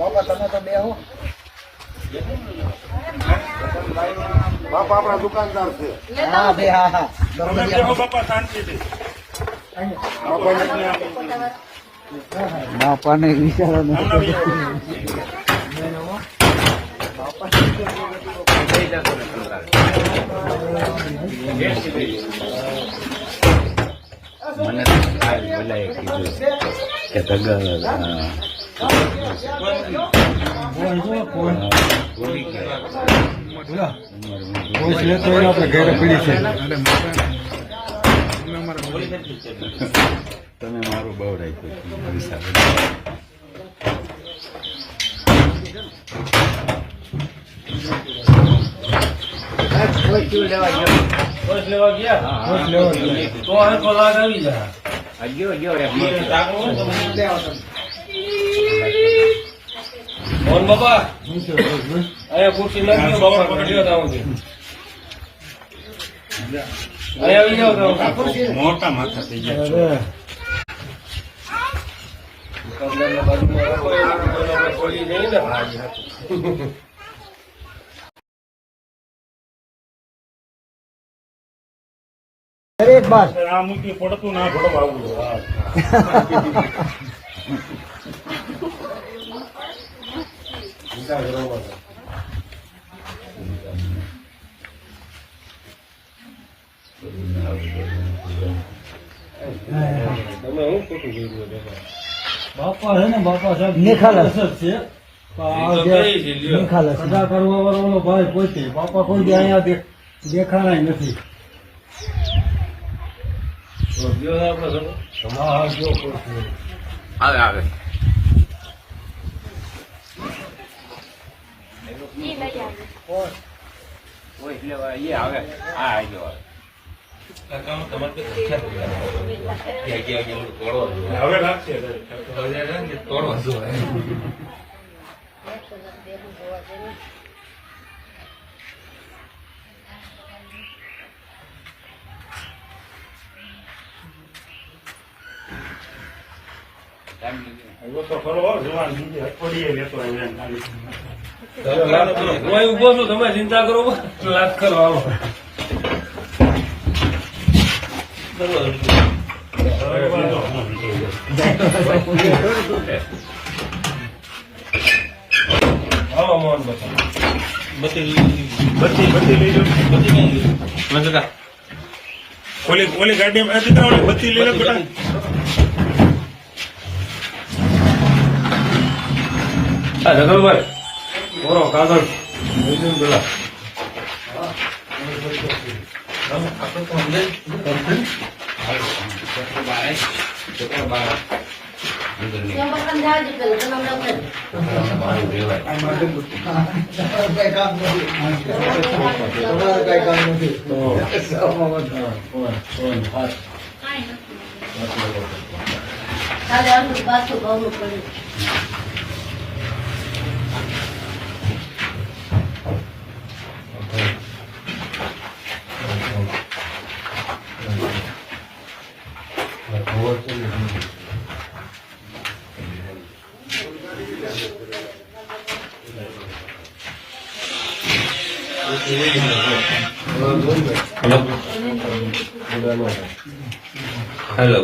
બાપા તમે તો બે હો બાપા આપણા દુકાનદાર છે હા બે હા હા તમે બેહો બાપા શાંતિથી બાપાને બાપાને વિચારો હમણાં બી આવો. મને આ બોલાય કીધું કે તગર ભૂલી ગયા. તમે મારું બહુ રાખ્યું હિસાબે આ ગયો. ગયો. રે મોહન બાપા. અહીંયા ખુરશી નાખી દો પકડ્યો હતા હું. અહીંયા આવી જાઓ તાવ મોટા માથા થઈ ગયા બાજુમાં રાખો એટલે ખોલી નહીં ને. દરેક બાર. આ મૂકી પડતું ના પડવા આવું હા. તમે હું ખોટું કર્યું બાપા બાપા છે ને બાપા સાહેબ નિખાલસ. નિખાલસ છે પણ આ એ તો જે કઈ છે, લ્યો. નિખાલસ. સદા કરવા વાળો ભાઈ પોતે બાપા કોઈ દી અહીંયા દેખાણાય નથી જો આવે આવે ઓય એટલે એ આવે આ આવ્યો આવે રાખશે એવો તો ખરો જવાન બીજે અઠવાડિયે લેતો આવ્યો હું છું તમે ચિંતા કરો લાખ કરો આવો. આવો મોહન બાપા બત્તી બત્તી લઈ જાઓ ઓલી ઓલી ગાડીમાં આ દીકરા ઓલી બત્તી લઈ લો બેટા. હા જગલભાઈ બોરો કાગળ પેલા કઈ કામ નથી તમારે કઈ કામ નથી પાછું ઘઉંનું પડ્યું হ্যালো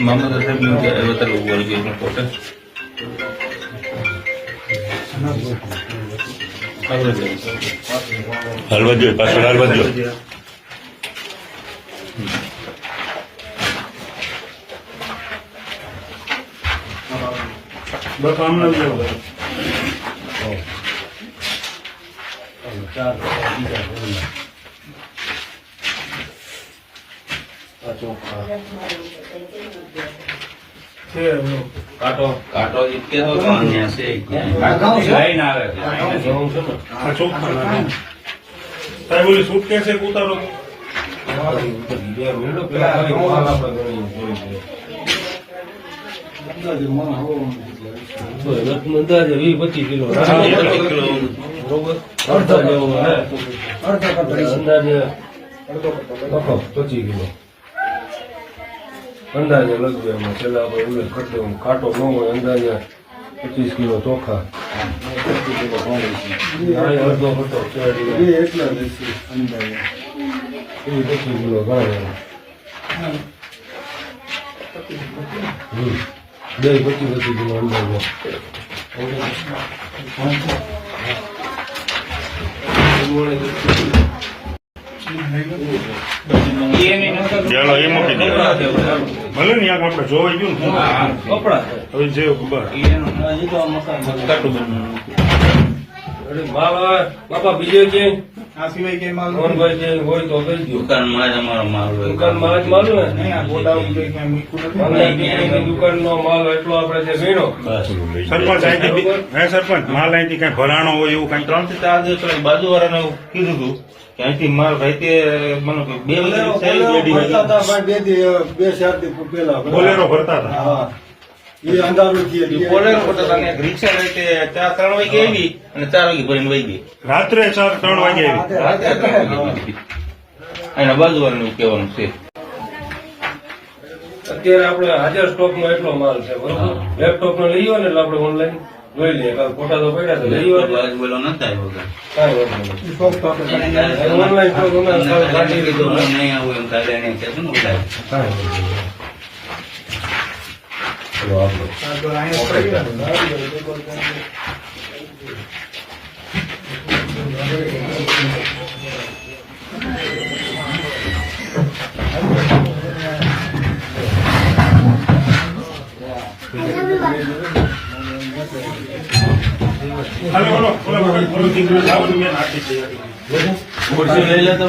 মোহাম্মদ হাসান এবার বলি কোটা Alba Joy, pastor Alba Joy. કાંટો. કાંટો ઇતકે તો અહીંયા છે. લાઈન આવે છે. ને. ચોખ્ખા લાગે સાહેબ ઓલી સૂટ કેસે ઉતારો પેલા ખાલી માલ આપણે ગણીએ પૂરી તો એનો અંદાજે લગભગ એમાં છેલ્લા આપણે ઉલ્લેખ કરી દેવું કાંટો ન હોય અંદાજે પચીસ કિલો. ચોખા અડધો હતો એટલા અંદાજે પચીસ કિલો ઘણા બે પચીસ પચીસ કિલો ચાલો એ મૂકી દે ભલે ને યાર આપણે જોવા ગયું ને કપડા હવે જે ખબર બાપા બીજે ક્યાંય આ સિવાય કઈ માલ જે હોય? તો જ અમારો માલ હોય. દુકાનમાં જ માલ હોય નહીં આ ગોડાઉન કે ક્યાંય મૂક્યું નથી. ઓનલાઈન ટિકિટની માલ એટલો આપણે જે સરપંચ અહીંથી હે સરપંચ? માલ અહીંથી કઈ ભરાણો હોય એવું કઈ? ત્રણથી ચાર દિવસ બાજુ વાળાને કીધું હતું કે અહીંથી માલ મને કે બે હતી. ભાઈ બે દી બે ચાર પેલા. બોલેરો ભરતા હતા? હા. એ અંધારું થયું ને ચાર ત્રણ વાગે આવી અને ચાર વાગે ભરીને વહી ગઈ. રાત્રે ચાર ત્રણ વાગે આવી. રાતે ત્રણ વાગે એના બાજુ વાળાને એવું કહેવાનું છે. અત્યારે આપણે હાજર સ્ટોકમાં એટલો માલ છે બરોબર? લેપટોપ નો લઈ ને એટલે આપણે ઓનલાઈન જોઈ લઈએ. કાલ ફોટા તો પડ્યા તો લઈ બોલો વાંધો નહીં. ઓનલાઈન સ્ટોક અમે કાલ કાઢી લીધો નહીં આવું એમ કાલે એને કહેશું ને બોલાય કાંઈ વાંધો નહીં. ચલો આપણે હાલો, બોલો, બોલો, બોલો, બોલો, દીકરો જાવ, મેં નાખી છે. ખુરશી લઈ લેતો